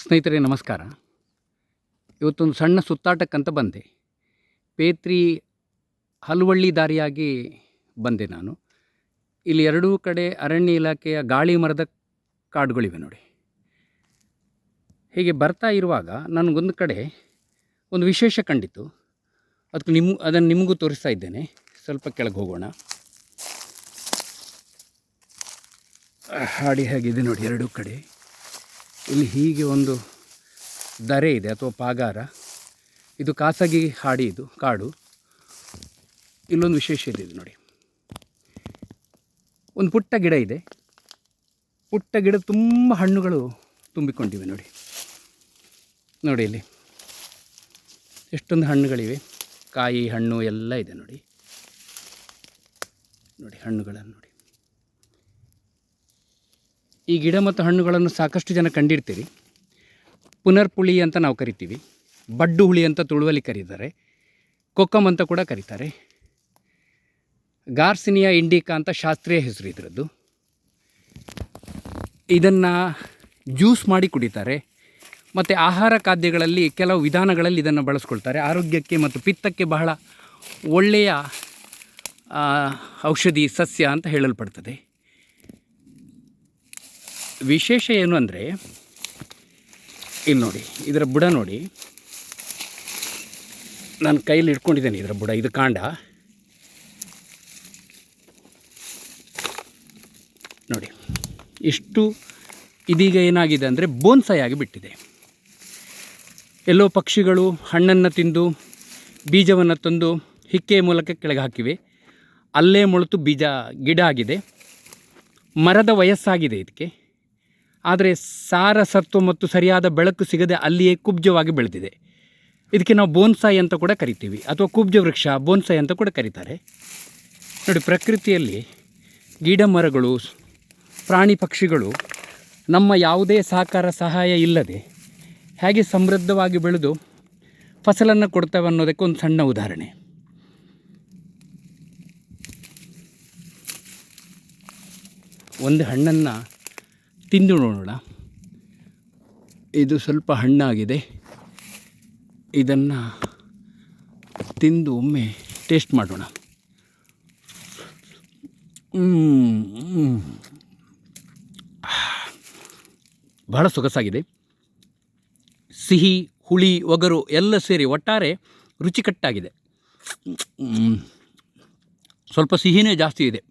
ಸ್ನೇಹಿತರೆ, ನಮಸ್ಕಾರ. ಇವತ್ತೊಂದು ಸಣ್ಣ ಸುತ್ತಾಟಕ್ಕಂತ ಬಂದೆ. ಪೇತ್ರಿ ಹಲುವಳ್ಳಿ ದಾರಿಯಾಗಿ ಬಂದೆ ನಾನು. ಇಲ್ಲಿ ಎರಡೂ ಕಡೆ ಅರಣ್ಯ ಇಲಾಖೆಯ ಗಾಳಿ ಮರದ ಕಾಡುಗಳಿವೆ ನೋಡಿ. ಹೀಗೆ ಬರ್ತಾ ಇರುವಾಗ ನನಗೊಂದು ಕಡೆ ಒಂದು ವಿಶೇಷ ಕಂಡಿತು ಅದಕ್ಕೆ ನಿಮ್ಮ ಅದನ್ನು ನಿಮಗೂ ತೋರಿಸ್ತಾ ಇದ್ದೇನೆ. ಸ್ವಲ್ಪ ಕೆಳಗೆ ಹೋಗೋಣ. ಹಾಡಿ ಹೇಗಿದೆ ನೋಡಿ, ಎರಡೂ ಕಡೆ. ಇಲ್ಲಿ ಹೀಗೆ ಒಂದು ದರೆ ಇದೆ ಅಥವಾ ಪಾಗಾರ. ಇದು ಖಾಸಗಿ ಹಾಡಿ ಇದು, ಕಾಡು. ಇಲ್ಲೊಂದು ವಿಶೇಷ ಇದೆ ಇದು ನೋಡಿ. ಒಂದು ಪುಟ್ಟ ಗಿಡ ಇದೆ. ಪುಟ್ಟ ಗಿಡ ತುಂಬ ಹಣ್ಣುಗಳು ತುಂಬಿಕೊಂಡಿವೆ ನೋಡಿ. ನೋಡಿ ಇಲ್ಲಿ. ಎಷ್ಟೊಂದು ಹಣ್ಣುಗಳಿವೆ. ಕಾಯಿ ಹಣ್ಣು ಎಲ್ಲ ಇದೆ ನೋಡಿ. ನೋಡಿ ಹಣ್ಣುಗಳನ್ನು ನೋಡಿ. ಈ ಗಿಡ ಮತ್ತು ಹಣ್ಣುಗಳನ್ನು ಸಾಕಷ್ಟು ಜನ ಕಂಡಿರ್ತೀರಿ. ಪುನರ್ಪುಳಿ ಅಂತ ನಾವು ಕರಿತೀವಿ. ಬಡ್ಡು ಹುಳಿ ಅಂತ ತುಳುವಲ್ಲಿ ಕರೀತಾರೆ. ಕೊಕ್ಕಮ್ ಅಂತ ಕೂಡ ಕರೀತಾರೆ. ಗಾರ್ಸಿನಿಯಾ ಇಂಡಿಕಾ ಅಂತ ಶಾಸ್ತ್ರೀಯ ಹೆಸರು ಇದರದ್ದು. ಇದನ್ನು ಜ್ಯೂಸ್ ಮಾಡಿ ಕುಡಿತಾರೆ. ಮತ್ತು ಆಹಾರ ಖಾದ್ಯಗಳಲ್ಲಿ ಕೆಲವು ವಿಧಾನಗಳಲ್ಲಿ ಇದನ್ನು ಬಳಸ್ಕೊಳ್ತಾರೆ. ಆರೋಗ್ಯಕ್ಕೆ ಮತ್ತು ಪಿತ್ತಕ್ಕೆ ಬಹಳ ಒಳ್ಳೆಯ ಔಷಧಿ ಸಸ್ಯ ಅಂತ ಹೇಳಲ್ಪಡ್ತದೆ. ವಿಶೇಷ ಏನು ಅಂದರೆ, ಇಲ್ಲಿ ನೋಡಿ, ಇದರ ಬುಡ ನೋಡಿ. ನಾನು ಕೈಯಲ್ಲಿ ಇಟ್ಕೊಂಡಿದ್ದೇನೆ ಇದರ ಬುಡ, ಇದು ಕಾಂಡ. ನೋಡಿ, ಇಷ್ಟು ಇದೀಗ ಏನಾಗಿದೆ ಅಂದರೆ ಬೋನ್ಸಾಯಿ ಆಗಿಬಿಟ್ಟಿದೆ ಎಲ್ಲೋ ಪಕ್ಷಿಗಳು ಹಣ್ಣನ್ನು ತಿಂದು, ಬೀಜವನ್ನು ತಂದು ಹಿಕ್ಕೆಯ ಮೂಲಕ ಕೆಳಗೆ ಹಾಕಿವೆ. ಅಲ್ಲೇ ಮೊಳತು ಬೀಜ ಗಿಡ ಆಗಿದೆ. ಮರದ ವಯಸ್ಸಾಗಿದೆ ಇದಕ್ಕೆ. ಆದರೆ ಸಾರ ಸತ್ವ ಮತ್ತು ಸರಿಯಾದ ಬೆಳಕು ಸಿಗದೆ ಅಲ್ಲಿಯೇ ಕುಬ್ಜವಾಗಿ ಬೆಳೆದಿದೆ. ಇದಕ್ಕೆ ನಾವು ಬೋನ್ಸಾಯಿ ಅಂತ ಕೂಡ ಕರಿತೀವಿ, ಅಥವಾ ಕುಬ್ಜ ವೃಕ್ಷ ಬೋನ್ಸಾಯಿ ಅಂತ ಕೂಡ ಕರೀತಾರೆ. ನೋಡಿ, ಪ್ರಕೃತಿಯಲ್ಲಿ ಗಿಡ ಮರಗಳು ಪ್ರಾಣಿ ಪಕ್ಷಿಗಳು ನಮ್ಮ ಯಾವುದೇ ಸಹಕಾರ ಸಹಾಯ ಇಲ್ಲದೆ ಹೇಗೆ ಸಮೃದ್ಧವಾಗಿ ಬೆಳೆದು ಫಸಲನ್ನು ಕೊಡ್ತವೆ ಅನ್ನೋದಕ್ಕೆ ಒಂದು ಸಣ್ಣ ಉದಾಹರಣೆ. ಒಂದು ಹಣ್ಣನ್ನು ತಿಂದು ನೋಡೋಣ. ಇದು ಸ್ವಲ್ಪ ಹಣ್ಣಾಗಿದೆ. ಇದನ್ನು ತಿಂದು ಒಮ್ಮೆ ಟೇಸ್ಟ್ ಮಾಡೋಣ. ಬಹಳ ಸೊಗಸಾಗಿದೆ. ಸಿಹಿ, ಹುಳಿ, ಒಗರು ಎಲ್ಲ ಸೇರಿ ಒಟ್ಟಾರೆ ರುಚಿಕಟ್ಟಾಗಿದೆ. ಸ್ವಲ್ಪ ಸಿಹಿನೇ ಜಾಸ್ತಿ ಇದೆ.